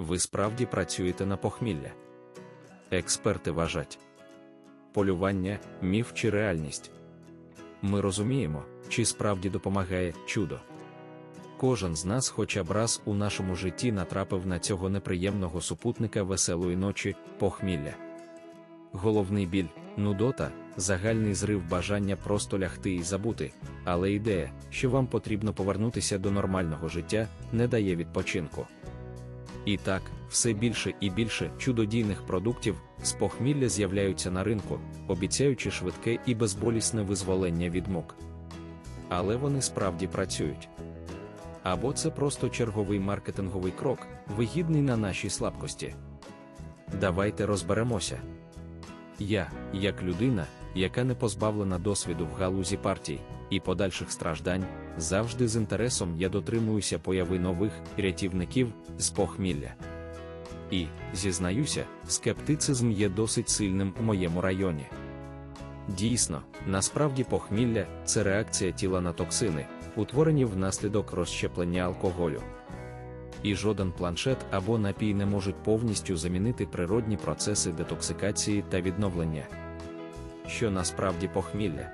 ви справді працюєте на похмілля. Експерти вважать полювання, міф чи реальність. Ми розуміємо, чи справді допомагає чудо. Кожен з нас хоча б раз у нашому житті натрапив на цього неприємного супутника веселої ночі, похмілля. Головний біль, нудота, загальний зрив бажання просто лягти і забути, але ідея, що вам потрібно повернутися до нормального життя, не дає відпочинку. І так, все більше і більше чудодійних продуктів з похмілля з'являються на ринку, обіцяючи швидке і безболісне визволення від мук. Але вони справді працюють. Або це просто черговий маркетинговий крок, вигідний на нашій слабкості. Давайте розберемося. Я, як людина, яка не позбавлена досвіду в галузі партій і подальших страждань, завжди з інтересом я дотримуюся появи нових рятівників з похмілля. І, зізнаюся, скептицизм є досить сильним у моєму районі. Дійсно, насправді похмілля це реакція тіла на токсини, утворені внаслідок розщеплення алкоголю. І жоден планшет або напій не можуть повністю замінити природні процеси детоксикації та відновлення. Що насправді похмілля?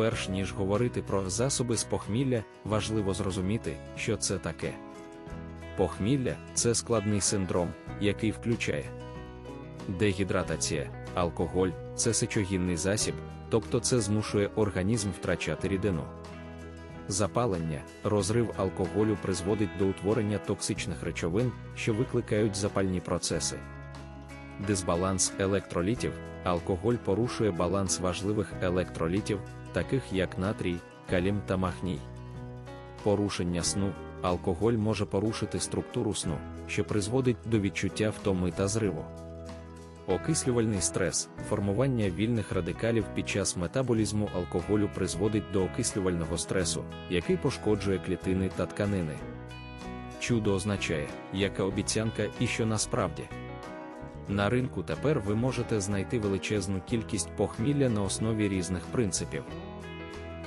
Перш ніж говорити про засоби з похмілля, важливо зрозуміти, що це таке. Похмілля це складний синдром, який включає дегідратація, алкоголь це сечогінний засіб, тобто це змушує організм втрачати рідину. Запалення, розрив алкоголю призводить до утворення токсичних речовин, що викликають запальні процеси. Дисбаланс електролітів, алкоголь порушує баланс важливих електролітів, таких як натрій, калім та магній. Порушення сну, алкоголь може порушити структуру сну, що призводить до відчуття втоми та зриву. Окислювальний стрес, формування вільних радикалів під час метаболізму алкоголю призводить до окислювального стресу, який пошкоджує клітини та тканини. Чудо означає, яка обіцянка і що насправді. На ринку тепер ви можете знайти величезну кількість похмілля на основі різних принципів.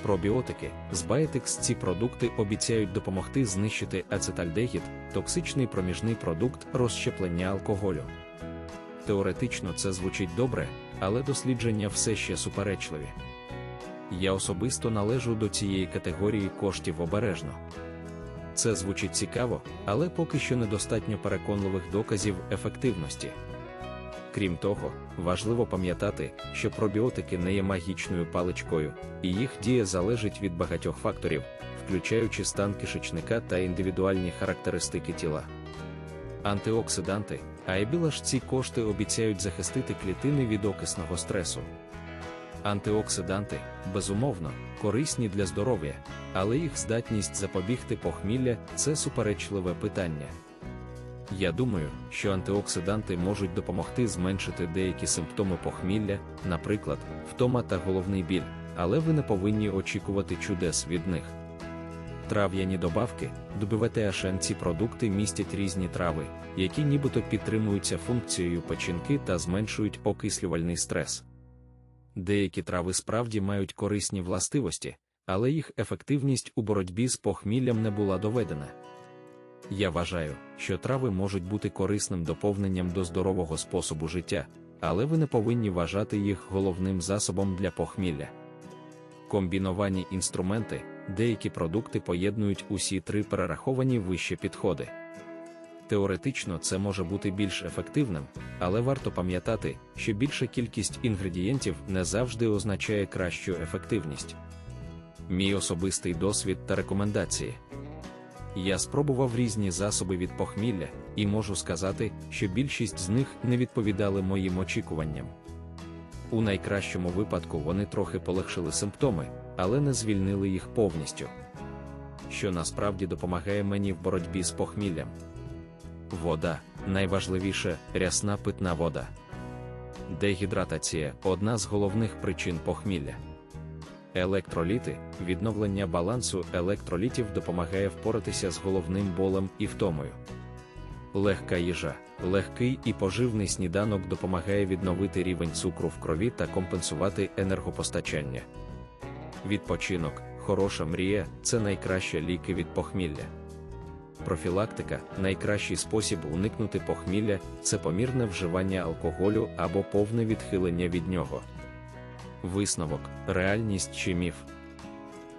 Пробіотики, з Biotics ці продукти обіцяють допомогти знищити ацетальдегід, токсичний проміжний продукт розщеплення алкоголю. Теоретично це звучить добре, але дослідження все ще суперечливі. Я особисто належу до цієї категорії коштів обережно. Це звучить цікаво, але поки що недостатньо переконливих доказів ефективності. Крім того, важливо пам'ятати, що пробіотики не є магічною паличкою, і їх дія залежить від багатьох факторів, включаючи стан кишечника та індивідуальні характеристики тіла. Антиоксиданти, а ж ці кошти обіцяють захистити клітини від окисного стресу. Антиоксиданти, безумовно, корисні для здоров'я, але їх здатність запобігти похмілля це суперечливе питання. Я думаю, що антиоксиданти можуть допомогти зменшити деякі симптоми похмілля, наприклад, втома та головний біль, але ви не повинні очікувати чудес від них. Трав'яні добавки, WTHN ці продукти містять різні трави, які нібито підтримуються функцією печінки та зменшують окислювальний стрес. Деякі трави справді мають корисні властивості, але їх ефективність у боротьбі з похміллям не була доведена. Я вважаю, що трави можуть бути корисним доповненням до здорового способу життя, але ви не повинні вважати їх головним засобом для похмілля. Комбіновані інструменти, деякі продукти поєднують усі три перераховані вище підходи. Теоретично це може бути більш ефективним, але варто пам'ятати, що більша кількість інгредієнтів не завжди означає кращу ефективність. Мій особистий досвід та рекомендації. Я спробував різні засоби від похмілля, і можу сказати, що більшість з них не відповідали моїм очікуванням. У найкращому випадку вони трохи полегшили симптоми, але не звільнили їх повністю. Що насправді допомагає мені в боротьбі з похміллям. Вода найважливіше рясна питна вода. Дегідратація одна з головних причин похмілля. Електроліти, відновлення балансу електролітів допомагає впоратися з головним болем і втомою. Легка їжа, легкий і поживний сніданок допомагає відновити рівень цукру в крові та компенсувати енергопостачання. Відпочинок, хороша мрія це найкраще ліки від похмілля. Профілактика найкращий спосіб уникнути похмілля це помірне вживання алкоголю або повне відхилення від нього. Висновок, реальність чи міф.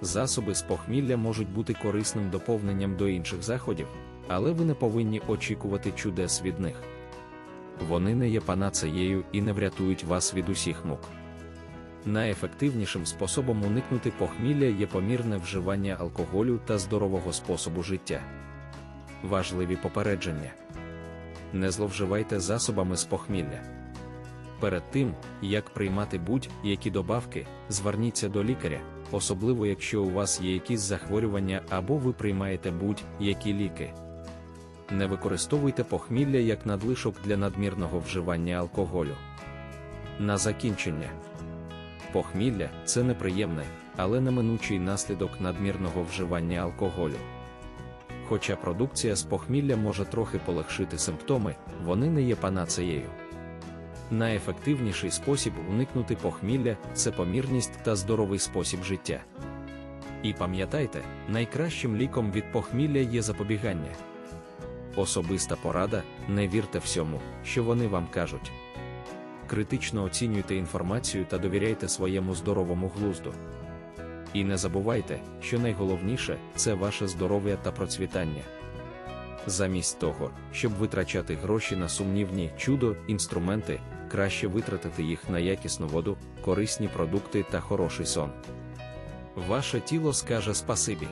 Засоби з похмілля можуть бути корисним доповненням до інших заходів, але ви не повинні очікувати чудес від них. Вони не є панацеєю і не врятують вас від усіх мук. Найефективнішим способом уникнути похмілля є помірне вживання алкоголю та здорового способу життя. Важливі попередження. Не зловживайте засобами з похмілля. Перед тим, як приймати будь-які добавки, зверніться до лікаря, особливо якщо у вас є якісь захворювання або ви приймаєте будь-які ліки. Не використовуйте похмілля як надлишок для надмірного вживання алкоголю. На закінчення. Похмілля це неприємне, але неминучий наслідок надмірного вживання алкоголю. Хоча продукція з похмілля може трохи полегшити симптоми, вони не є панацеєю. Найефективніший спосіб уникнути похмілля це помірність та здоровий спосіб життя. І пам'ятайте, найкращим ліком від похмілля є запобігання. Особиста порада не вірте всьому, що вони вам кажуть. Критично оцінюйте інформацію та довіряйте своєму здоровому глузду. І не забувайте, що найголовніше це ваше здоров'я та процвітання. Замість того, щоб витрачати гроші на сумнівні чудо, інструменти, краще витратити їх на якісну воду, корисні продукти та хороший сон. Ваше тіло скаже спасибі.